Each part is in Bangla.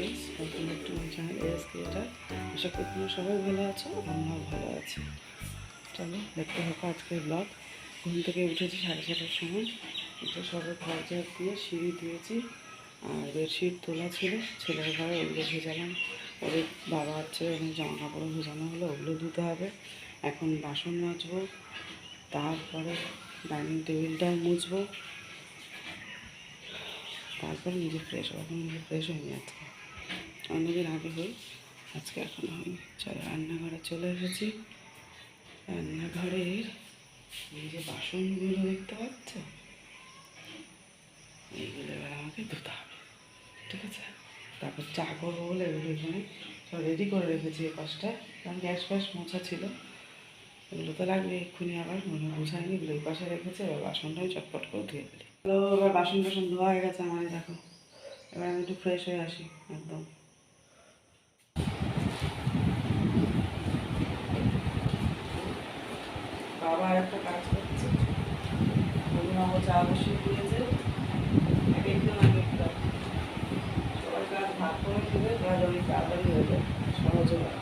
Friends welcome back to my channel S creator আশা করি তোমরা সবাই ভালো আছো আমরাও ভালো আছি। চলো, দেখতে থাকো আজকের ব্লগ ঘুম থেকে উঠেছি সাড়ে ছটার সময়। উঠে সবাই ঘর ঝাড় দিয়ে সিঁড়ি দিয়েছি। আর বেডশিট তোলা ছিল, ছেলের ঘরে ওগুলো ভেজালাম। ওদের বাবা হচ্ছে ওখানে জামা কাপড় ভেজানো হলো, ওগুলো ধুতে হবে। এখন বাসন মাজবো। তারপরে ডাইনিং টেবিলটাও মুছবো। তারপরে নিজে ফ্রেশ হব। এখন নিজে ফ্রেশ হয়নি আজকে। অন্যদিন আগে হই। আজকে এখন হয়নি চলো রান্নাঘরে চলে এসেছি। রান্নাঘরের এই যে বাসনগুলো দেখতে পাচ্ছ? এইগুলো এবার আমাকে ধুতে হবে, ঠিক আছে? তারপর চা করব বলে এগুলো এখানে সব রেডি করে রেখেছি এই পাশটা, কারণ গ্যাস ফ্যাস মোছা ছিল। এগুলো তো লাগবে, এক্ষুনি আবার মনে বোঝায়নি এগুলো এই পাশে রেখেছে, এবার বাসনটাই চটপট করে ধুয়ে ফেলি। হ্যালো এবার বাসন টাসন ধোয়া হয়ে গেছে আমার দেখো। এবার আমি একটু ফ্রেশ হয়ে আসি, একদম। বাবা আর একটা কাজ করছে। অভিনব চা বসিয়ে দিয়েছে। সবাই কাজ ভাগ করে দেবে তাহলে তাড়াতাড়ি হয়ে যায়। সহজে হয়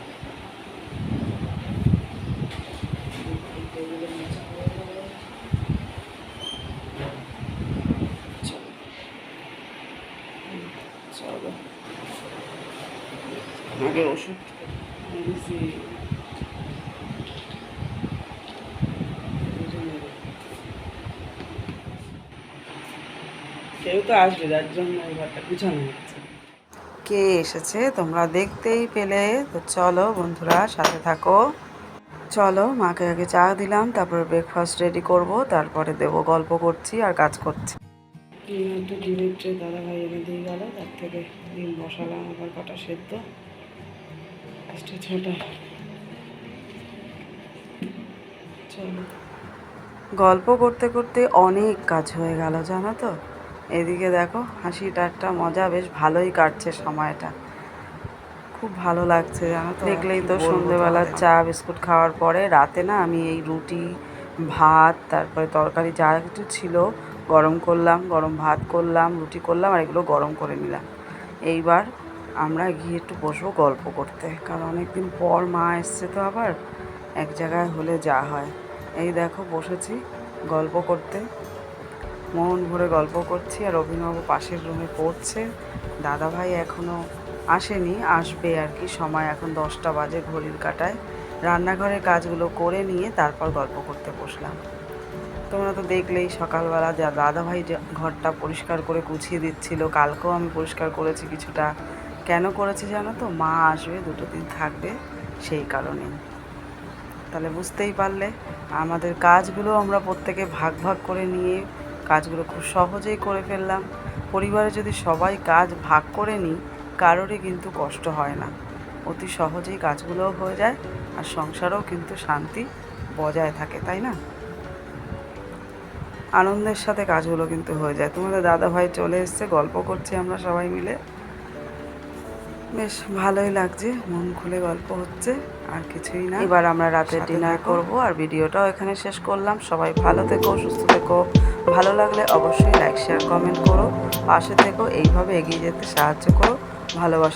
টেবিলে মোছা হয়ে গেল। চলো। হুম, চলো আগে ওষুধ কেউ তো আসবে যার জন্য এই ঘরটা গুছানো হচ্ছে। কে এসেছে? তোমরা দেখতেই পেলে। তো চলো বন্ধুরা সাথে থাকো। চলো মাকে আগে চা দিলাম তারপরে ব্রেকফাস্ট রেডি করব তারপরে দেব গল্প করছি আর কাজ করছি। ডিমের ট্রে দাদা ভাই এনে দিয়ে গেল তার থেকে ডিম বসালাম আবার কটা সেদ্ধ। ছটা চলো। গল্প করতে করতে অনেক কাজ হয়ে গেল জানো তো? এদিকে দেখো হাসি ঠাট্টা মজা বেশ ভালোই কাটছে সময়টা। খুব ভালো লাগছে জানো তো? দেখলেই তো সন্ধেবেলা চা বিস্কুট খাওয়ার পরে রাতে না আমি এই রুটি ভাত তারপরে তরকারি যা কিছু ছিল গরম করলাম গরম ভাত করলাম রুটি করলাম আর এগুলো গরম করে নিলাম। এইবার আমরা গিয়ে একটু বসবো গল্প করতে। কারণ অনেকদিন পর মা এসছে তো আবার, এক জায়গায় হলে যা হয়। এই দেখো, বসেছি গল্প করতে। মন ভরে গল্প করছি আর অভিনব পাশের রুমে পড়ছে। দাদা ভাই এখনও আসেনি, আসবে আর কি। সময় এখন দশটা বাজে ঘড়ির কাটায়। রান্নাঘরের কাজগুলো করে নিয়ে তারপর গল্প করতে বসলাম। তোমরা তো দেখলেই সকালবেলা যা দাদা ভাই ঘরটা পরিষ্কার করে গুছিয়ে দিচ্ছিল, কালকেও আমি পরিষ্কার করেছি কিছুটা। কেন করেছি জানো তো? মা আসবে, দুটো দিন থাকবে সেই কারণেই। তাহলে বুঝতেই পারলে, আমাদের কাজগুলো আমরা প্রত্যেকে ভাগ ভাগ করে নিয়ে কাজগুলো খুব সহজেই করে ফেললাম। পরিবারে যদি সবাই কাজ ভাগ করে নিই, কারোরই কিন্তু কষ্ট হয় না। অতি সহজেই কাজগুলোও হয়ে যায় আর সংসারেও কিন্তু শান্তি বজায় থাকে, তাই না? আনন্দের সাথে কাজগুলো কিন্তু হয়ে যায়। তোমাদের দাদা ভাই চলে এসছে, গল্প করছি আমরা সবাই মিলে। বেশ ভালোই লাগছে। মন খুলে গল্প হচ্ছে আর কিছুই না। এবার আমরা রাতে ডিনার করব আর ভিডিওটাও এখানে শেষ করলাম। সবাই ভালো থেকো সুস্থ থেকো। ভালো লাগলে অবশ্যই লাইক শেয়ার কমেন্ট করো। পাশে থেকো এইভাবে এগিয়ে যেতে সাহায্য করো। ভালোবাসা।